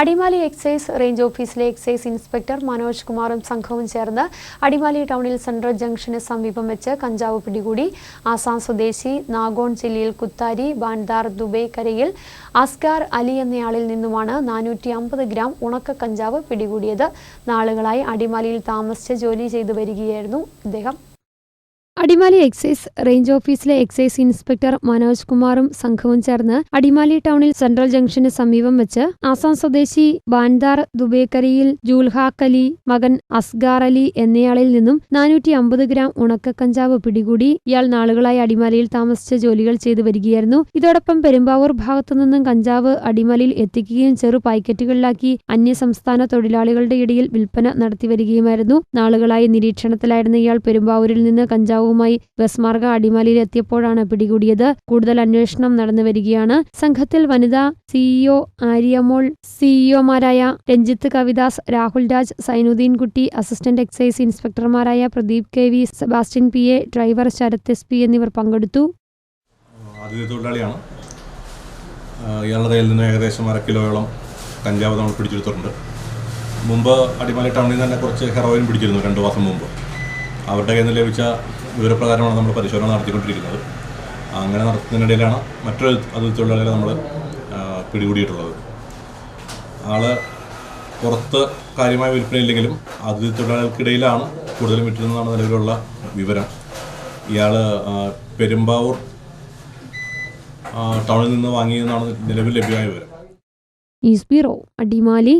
Adimali excise range ഓഫീസിലെ excise inspector Manoj കുമാറും സംഘവും ചേർന്ന് അടിമാലി ടൗണിൽ സെൻട്രൽ ജംഗ്ഷന് സമീപം വെച്ച് കഞ്ചാവ് പിടികൂടി. ആസാം സ്വദേശി നാഗോൺ ജില്ലയിൽ കുത്താരി ബാൻദാർ ദുബൈക്കരയിൽ അസ്കാർ അലി എന്നയാളിൽ നിന്നുമാണ് നാനൂറ്റി അമ്പത് ഗ്രാം ഉണക്ക കഞ്ചാവ് പിടികൂടിയത്. നാളുകളായി അടിമാലിയിൽ താമസിച്ച് ജോലി ചെയ്തു വരികയായിരുന്നു ഇദ്ദേഹം. അടിമാലി എക്സൈസ് റേഞ്ച് ഓഫീസിലെ എക്സൈസ് ഇൻസ്പെക്ടർ മനോജ് കുമാറും സംഘവും ചേർന്ന് അടിമാലി ടൗണിൽ സെൻട്രൽ ജംഗ്ഷന് സമീപം വെച്ച് ആസാം സ്വദേശി ബാൻദാർ ദുബേക്കരിയിൽ ജൂൽഹാഖ് അലി മകൻ അസ്ഗാർ അലി എന്നയാളിൽ നിന്നും നാനൂറ്റി അമ്പത് ഗ്രാം ഉണക്ക കഞ്ചാവ് പിടികൂടി ഇയാൾ നാളുകളായി അടിമാലിയിൽ താമസിച്ച ജോലികൾ ചെയ്തു വരികയായിരുന്നു. ഇതോടൊപ്പം പെരുമ്പാവൂർ ഭാഗത്തുനിന്നും കഞ്ചാവ് അടിമാലിയിൽ എത്തിക്കുകയും ചെറു പായ്ക്കറ്റുകളിലാക്കി അന്യസംസ്ഥാന തൊഴിലാളികളുടെ ഇടയിൽ വിൽപ്പന നടത്തിവരികയുമായിരുന്നു നാളുകളായി നിരീക്ഷണത്തിലായിരുന്ന ഇയാൾ പെരുമ്പാവൂരിൽ നിന്ന് കഞ്ചാവുമായി ബസ് മാർഗം അടിമാലിയിൽ എത്തിയപ്പോഴാണ് പിടികൂടിയത്. കൂടുതൽ അന്വേഷണം നടന്നു വരികയാണ്. സംഘത്തിൽ വനിതാ സിഇഒ ആര്യമോൾ സിഇഒമാരായ രഞ്ജിത്ത് കവിദാസ് രാഹുൽ രാജ് സൈനുദ്ദീൻ കുട്ടി assistant excise ഇൻസ്പെക്ടർമാരായ Pradeep K V Sebastian P A driver Sharath S P എന്നിവർ പങ്കെടുത്തു. ഇയാളുടെ ഏകദേശം അര കിലോയോളം കഞ്ചാവ് നമ്മൾ പിടിച്ചെടുത്തിട്ടുണ്ട്. മുമ്പ് അടിമാലി ടൗണിൽ നിന്ന് തന്നെ കുറച്ച് ഹെറോയിൻ പിടിച്ചിരുന്നു രണ്ട് മാസം മുമ്പ്. അവരുടെ കയ്യിൽ നിന്ന് ലഭിച്ച വിവരപ്രകാരമാണ് നമ്മൾ പരിശോധന നടത്തിക്കൊണ്ടിരിക്കുന്നത്. അങ്ങനെ നടത്തുന്നതിനിടയിലാണ് മറ്റൊരു അതിഥി തൊഴിലാളികളെ നമ്മൾ പിടികൂടിയിട്ടുള്ളത്. ആൾ പുറത്ത് കാര്യമായ വിൽപ്പനയില്ലെങ്കിലും അതിഥി തൊഴിലാളികൾക്കിടയിലാണ് കൂടുതലും വിറ്റിരുന്നതാണ് നിലവിലുള്ള വിവരം. ഇയാൾ പെരുമ്പാവൂർ ടൗണിൽ നിന്ന് വാങ്ങിയെന്നാണ് നിലവിൽ ലഭ്യമായ വിവരം. അടിമാലി.